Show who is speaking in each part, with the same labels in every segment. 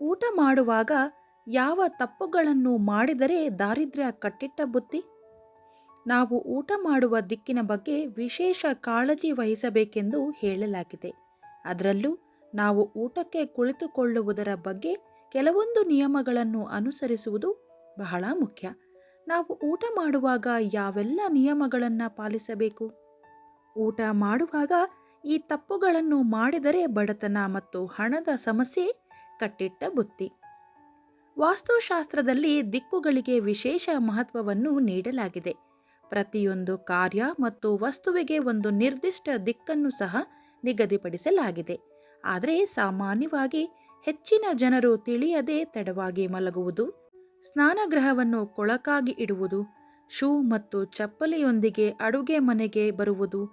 Speaker 1: ಊಟ ಮಾಡುವಾಗ ಯಾವ ತಪ್ಪುಗಳನ್ನು ಮಾಡಿದರೆ ದಾರಿದ್ರ್ಯ ಕಟ್ಟಿಟ್ಟ ಬುತ್ತಿ ನಾವು ಊಟ ಮಾಡುವ ದಿಕ್ಕಿನ ಬಗ್ಗೆ ವಿಶೇಷ ಕಾಳಜಿ ವಹಿಸಬೇಕೆಂದು ಹೇಳಲಾಗಿದೆ. ಅದರಲ್ಲೂ ನಾವು ಊಟಕ್ಕೆ ಕುಳಿತುಕೊಳ್ಳುವುದರ ಬಗ್ಗೆ ಕೆಲವೊಂದು ನಿಯಮಗಳನ್ನು ಅನುಸರಿಸುವುದು ಬಹಳ ಮುಖ್ಯ. ನಾವು ಊಟ ಮಾಡುವಾಗ ಯಾವೆಲ್ಲ ನಿಯಮಗಳನ್ನು ಪಾಲಿಸಬೇಕು? ಊಟ ಮಾಡುವಾಗ ಈ ತಪ್ಪುಗಳನ್ನು ಮಾಡಿದರೆ ಬಡತನ ಮತ್ತು ಹಣದ ಸಮಸ್ಯೆ ಕಟ್ಟಿಟ್ಟ ಬುತ್ತಿ. ವಾಸ್ತುಶಾಸ್ತ್ರದಲ್ಲಿ ದಿಕ್ಕುಗಳಿಗೆ ವಿಶೇಷ ಮಹತ್ವವನ್ನು ನೀಡಲಾಗಿದೆ. ಪ್ರತಿಯೊಂದು ಕಾರ್ಯ ಮತ್ತು ವಸ್ತುವಿಗೆ ಒಂದು ನಿರ್ದಿಷ್ಟ ದಿಕ್ಕನ್ನು ಸಹ ನಿಗದಿಪಡಿಸಲಾಗಿದೆ. ಆದರೆ ಸಾಮಾನ್ಯವಾಗಿ ಹೆಚ್ಚಿನ ಜನರು ತಿಳಿಯದೆ ತಡವಾಗಿ ಮಲಗುವುದು, ಸ್ನಾನಗೃಹವನ್ನು ಕೊಳಕಾಗಿ ಇಡುವುದು, ಶೂ ಮತ್ತು ಚಪ್ಪಲಿಯೊಂದಿಗೆ ಅಡುಗೆ ಮನೆಗೆ ಬರುವುದು,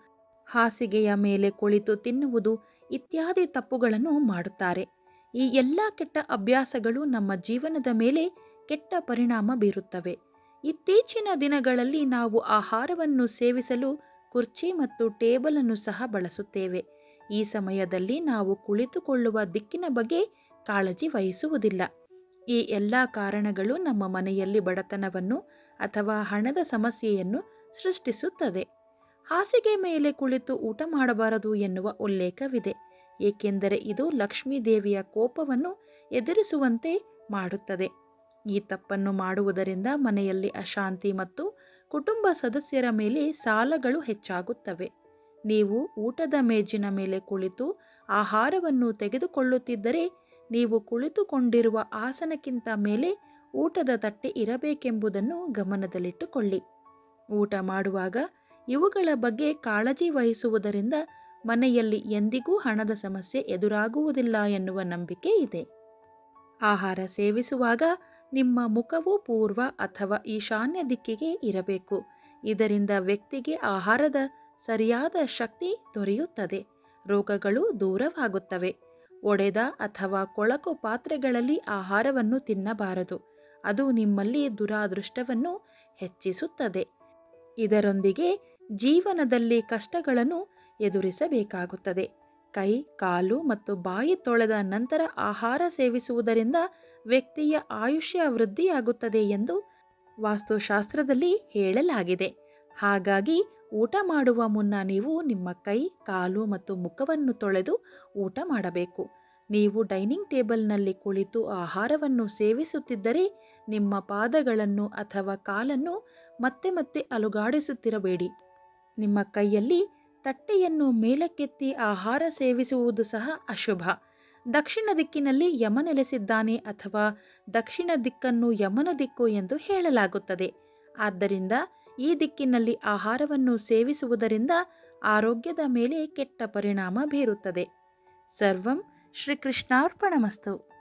Speaker 1: ಹಾಸಿಗೆಯ ಮೇಲೆ ಕುಳಿತು ತಿನ್ನುವುದು ಇತ್ಯಾದಿ ತಪ್ಪುಗಳನ್ನು ಮಾಡುತ್ತಾರೆ. ಈ ಎಲ್ಲ ಕೆಟ್ಟ ಅಭ್ಯಾಸಗಳು ನಮ್ಮ ಜೀವನದ ಮೇಲೆ ಕೆಟ್ಟ ಪರಿಣಾಮ ಬೀರುತ್ತವೆ. ಇತ್ತೀಚಿನ ದಿನಗಳಲ್ಲಿ ನಾವು ಆಹಾರವನ್ನು ಸೇವಿಸಲು ಕುರ್ಚಿ ಮತ್ತು ಟೇಬಲನ್ನು ಸಹ ಬಳಸುತ್ತೇವೆ. ಈ ಸಮಯದಲ್ಲಿ ನಾವು ಕುಳಿತುಕೊಳ್ಳುವ ದಿಕ್ಕಿನ ಬಗ್ಗೆ ಕಾಳಜಿ ವಹಿಸುವುದಿಲ್ಲ. ಈ ಎಲ್ಲ ಕಾರಣಗಳು ನಮ್ಮ ಮನೆಯಲ್ಲಿ ಬಡತನವನ್ನು ಅಥವಾ ಹಣದ ಸಮಸ್ಯೆಯನ್ನು ಸೃಷ್ಟಿಸುತ್ತದೆ. ಹಾಸಿಗೆ ಮೇಲೆ ಕುಳಿತು ಊಟ ಮಾಡಬಾರದು ಎನ್ನುವ ಉಲ್ಲೇಖವಿದೆ. ಏಕೆಂದರೆ ಇದು ಲಕ್ಷ್ಮೀ ದೇವಿಯ ಕೋಪವನ್ನು ಎದುರಿಸುವಂತೆ ಮಾಡುತ್ತದೆ. ಈ ತಪ್ಪನ್ನು ಮಾಡುವುದರಿಂದ ಮನೆಯಲ್ಲಿ ಅಶಾಂತಿ ಮತ್ತು ಕುಟುಂಬ ಸದಸ್ಯರ ಮೇಲೆ ಸಾಲಗಳು ಹೆಚ್ಚಾಗುತ್ತವೆ. ನೀವು ಊಟದ ಮೇಜಿನ ಮೇಲೆ ಕುಳಿತು ಆಹಾರವನ್ನು ತೆಗೆದುಕೊಳ್ಳುತ್ತಿದ್ದರೆ ನೀವು ಕುಳಿತುಕೊಂಡಿರುವ ಆಸನಕ್ಕಿಂತ ಮೇಲೆ ಊಟದ ತಟ್ಟೆ ಇರಬೇಕೆಂಬುದನ್ನು ಗಮನದಲ್ಲಿಟ್ಟುಕೊಳ್ಳಿ. ಊಟ ಮಾಡುವಾಗ ಇವುಗಳ ಬಗ್ಗೆ ಕಾಳಜಿ ವಹಿಸುವುದರಿಂದ ಮನೆಯಲ್ಲಿ ಎಂದಿಗೂ ಹಣದ ಸಮಸ್ಯೆ ಎದುರಾಗುವುದಿಲ್ಲ ಎನ್ನುವ ನಂಬಿಕೆ ಇದೆ. ಆಹಾರ ಸೇವಿಸುವಾಗ ನಿಮ್ಮ ಮುಖವು ಪೂರ್ವ ಅಥವಾ ಈಶಾನ್ಯ ದಿಕ್ಕಿಗೆ ಇರಬೇಕು. ಇದರಿಂದ ವ್ಯಕ್ತಿಗೆ ಆಹಾರದ ಸರಿಯಾದ ಶಕ್ತಿ ದೊರೆಯುತ್ತದೆ. ರೋಗಗಳು ದೂರವಾಗುತ್ತವೆ. ಒಡೆದ ಅಥವಾ ಕೊಳಕು ಪಾತ್ರೆಗಳಲ್ಲಿ ಆಹಾರವನ್ನು ತಿನ್ನಬಾರದು. ಅದು ನಿಮ್ಮಲ್ಲಿ ದುರಾದೃಷ್ಟವನ್ನು ಹೆಚ್ಚಿಸುತ್ತದೆ. ಇದರೊಂದಿಗೆ ಜೀವನದಲ್ಲಿ ಕಷ್ಟಗಳನ್ನು ಎದುರಿಸಬೇಕಾಗುತ್ತದೆ. ಕೈ, ಕಾಲು ಮತ್ತು ಬಾಯಿ ತೊಳೆದ ನಂತರ ಆಹಾರ ಸೇವಿಸುವುದರಿಂದ ವ್ಯಕ್ತಿಯ ಆಯುಷ್ಯ ವೃದ್ಧಿಯಾಗುತ್ತದೆ ಎಂದು ವಾಸ್ತುಶಾಸ್ತ್ರದಲ್ಲಿ ಹೇಳಲಾಗಿದೆ. ಹಾಗಾಗಿ ಊಟ ಮಾಡುವ ಮುನ್ನ ನೀವು ನಿಮ್ಮ ಕೈ, ಕಾಲು ಮತ್ತು ಮುಖವನ್ನು ತೊಳೆದು ಊಟ ಮಾಡಬೇಕು. ನೀವು ಡೈನಿಂಗ್ ಟೇಬಲ್ನಲ್ಲಿ ಕುಳಿತು ಆಹಾರವನ್ನು ಸೇವಿಸುತ್ತಿದ್ದರೆ ನಿಮ್ಮ ಪಾದಗಳನ್ನು ಅಥವಾ ಕಾಲನ್ನು ಮತ್ತೆ ಮತ್ತೆ ಅಲುಗಾಡಿಸುತ್ತಿರಬೇಡಿ. ನಿಮ್ಮ ಕೈಯಲ್ಲಿ ತಟ್ಟೆಯನ್ನು ಮೇಲಕ್ಕೆತ್ತಿ ಆಹಾರ ಸೇವಿಸುವುದು ಸಹ ಅಶುಭ. ದಕ್ಷಿಣ ದಿಕ್ಕಿನಲ್ಲಿ ಯಮ ನೆಲೆಸಿದ್ದಾನೆ ಅಥವಾ ದಕ್ಷಿಣ ದಿಕ್ಕನ್ನು ಯಮನ ದಿಕ್ಕು ಎಂದು ಹೇಳಲಾಗುತ್ತದೆ. ಆದ್ದರಿಂದ ಈ ದಿಕ್ಕಿನಲ್ಲಿ ಆಹಾರವನ್ನು ಸೇವಿಸುವುದರಿಂದ ಆರೋಗ್ಯದ ಮೇಲೆ ಕೆಟ್ಟ ಪರಿಣಾಮ ಬೀರುತ್ತದೆ. ಸರ್ವಂ ಶ್ರೀಕೃಷ್ಣಾರ್ಪಣಮಸ್ತು.